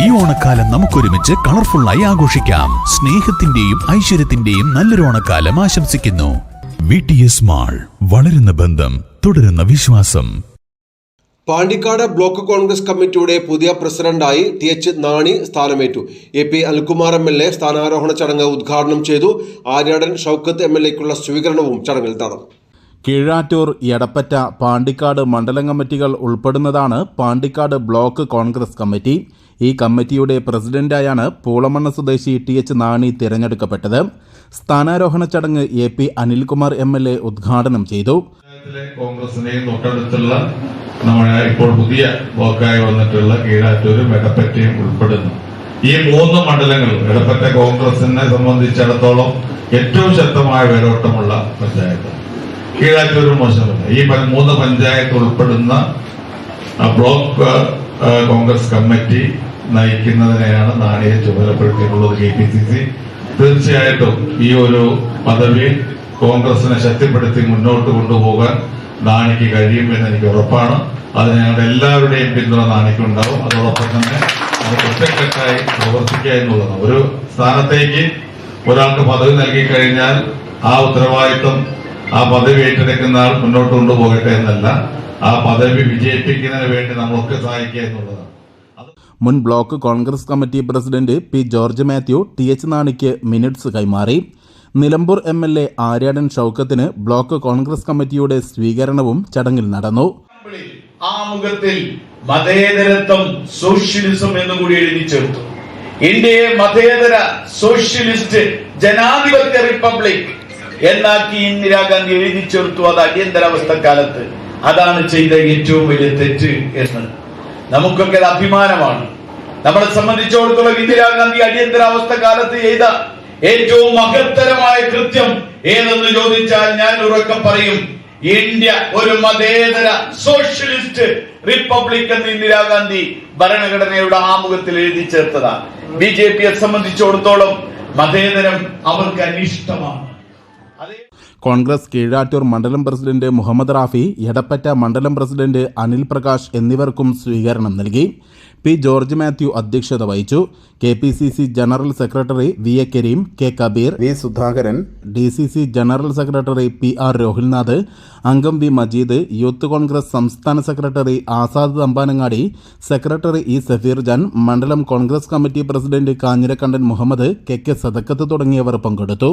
ഈ ഓണക്കാലം നമുക്കൊരുമിച്ച് കളർഫുള്ളായി ആഘോഷിക്കാം. സ്നേഹത്തിന്റെയും ഐശ്വര്യത്തിന്റെയും നല്ലൊരു ഓണക്കാലം ആശംസിക്കുന്നു. വി ടി എസ് മാൾ വളരുന്ന ബന്ധം തുടരുന്ന വിശ്വാസം. പാണ്ടിക്കാട് ബ്ലോക്ക് കോൺഗ്രസ് കമ്മിറ്റിയുടെ പുതിയ പ്രസിഡന്റായി T H Nani സ്ഥാനമേറ്റു. A P Anilkumar M L A സ്ഥാനാരോഹണ ചടങ്ങ് ഉദ്ഘാടനം ചെയ്തു. ആര്യാടൻ ഷൗക്കത്ത് എം എൽ എക്കുള്ള സ്വീകരണവും ചടങ്ങിൽ നടന്നു. കീഴാറ്റൂർ എടപ്പറ്റ പാണ്ടിക്കാട് മണ്ഡലം കമ്മിറ്റികൾ ഉൾപ്പെടുന്നതാണ് പാണ്ടിക്കാട് ബ്ലോക്ക് കോൺഗ്രസ് കമ്മിറ്റി. ഈ കമ്മിറ്റിയുടെ പ്രസിഡന്റായാണ് പൂളമണ്ണ സ്വദേശി ടി എച്ച് നാണി തിരഞ്ഞെടുക്കപ്പെട്ടത്. സ്ഥാനാരോഹണ ചടങ്ങ് A P Anilkumar M L A ഉദ്ഘാടനം ചെയ്തു. കോൺഗ്രസിനെയും തൊട്ടടുത്തുള്ള നമ്മുടെ ഇപ്പോൾ പുതിയ ബ്ലോക്കായി വന്നിട്ടുള്ള കീഴാറ്റൂരും എടപ്പറ്റയും ഉൾപ്പെടുന്നു. ഈ മൂന്ന് മണ്ഡലങ്ങളും എടപ്പറ്റ കോൺഗ്രസിനെ സംബന്ധിച്ചിടത്തോളം ഏറ്റവും ശക്തമായ വേരോട്ടമുള്ള പഞ്ചായത്ത് കീഴാറ്റൂരും മോശമല്ല. ഈ മൂന്ന് പഞ്ചായത്ത് ഉൾപ്പെടുന്ന ബ്ലോക്ക് കോൺഗ്രസ് കമ്മിറ്റി നയിക്കുന്നതിനെയാണ് നാടിനെ ചുമതലപ്പെടുത്തിയിട്ടുള്ളത് കെ പി സി സി. തീർച്ചയായിട്ടും ഈ ഒരു പദവി കോൺഗ്രസിനെ ശക്തിപ്പെടുത്തി മുന്നോട്ട് കൊണ്ടുപോകാൻ നാണിക്ക് കഴിയുമെന്ന് എനിക്ക് ഉറപ്പാണ്. അതിന് ഞങ്ങളുടെ എല്ലാവരുടെയും പിന്തുണ നാണിക്കുണ്ടാവും. അതോടൊപ്പം തന്നെ അത് ഒറ്റക്കെട്ടായി പ്രവർത്തിക്കുക എന്നുള്ളതാണ്. ഒരു സ്ഥാനത്തേക്ക് ഒരാൾക്ക് പദവി നൽകി കഴിഞ്ഞാൽ ആ ഉത്തരവാദിത്വം ആ പദവി ഏറ്റെടുക്കുന്ന ആൾ മുന്നോട്ട് കൊണ്ടുപോകട്ടെ എന്നല്ല ആ പദവി വിജയിപ്പിക്കുന്നതിന് വേണ്ടി നമ്മളൊക്കെ സഹായിക്കുക എന്നുള്ളതാണ്. മുൻ block Congress committee president P George Mathew T H നാണിക്ക് minutes കൈമാറി. Nilambur M L A Aryadan ഷൌക്കത്തിന് block Congress കമ്മിറ്റിയുടെ സ്വീകരണവും ചടങ്ങിൽ നടന്നു. ആമുഖത്തിൽ മതേതരത്വം സോഷ്യലിസം എന്ന് കൂടി എഴുതി ചേർത്തു. ഇന്ത്യയെ മതേതര സോഷ്യലിസ്റ്റ് ജനാധിപത്യ റിപ്പബ്ലിക് എന്നാക്കി ഇന്ദിരാഗാന്ധി എഴുതി ചേർത്തു. അത് അടിയന്തരാവസ്ഥ കാലത്ത് അതാണ് ചെയ്ത ഏറ്റവും വലിയ തെറ്റ് എന്ന് നമുക്കൊക്കെ അത് അഭിമാനമാണ്. നമ്മളെ സംബന്ധിച്ചിടത്തോളം ഇന്ദിരാഗാന്ധി അടിയന്തരാവസ്ഥ കാലത്ത് ചെയ്ത ഏറ്റവും മഹത്തരമായ കൃത്യം ഏതെന്ന് ചോദിച്ചാൽ ഞാൻ ഉറക്കം പറയും ഇന്ത്യ ഒരു മതേതര സോഷ്യലിസ്റ്റ് റിപ്പബ്ലിക് എന്ന് ഇന്ദിരാഗാന്ധി ഭരണഘടനയുടെ ആമുഖത്തിൽ എഴുതി ചേർത്തതാണ്. ബി ജെ പിയെ സംബന്ധിച്ചിടത്തോളം മതേതരം അവർക്ക് അനിഷ്ടമാണ്. അതേ കോൺഗ്രസ് കീഴാറ്റൂർ മണ്ഡലം പ്രസിഡന്റ് മുഹമ്മദ് റാഫി എടപ്പറ്റ മണ്ഡലം പ്രസിഡന്റ് അനിൽ പ്രകാശ് എന്നിവർക്കും സ്വീകരണം നൽകി. പി ജോർജ് മാത്യു അധ്യക്ഷത വഹിച്ചു. K P C C general secretary V A Karim K Kabir V Sudhakaran D C C general secretary P R Rohilnath അംഗം വി മജീദ് യൂത്ത് കോൺഗ്രസ് സംസ്ഥാന secretary Azad Thampanangadi secretary E Safeer Jan മണ്ഡലം Congress committee president Kanjirakkandan Muhammad K K Sadakkath തുടങ്ങിയവർ പങ്കെടുത്തു.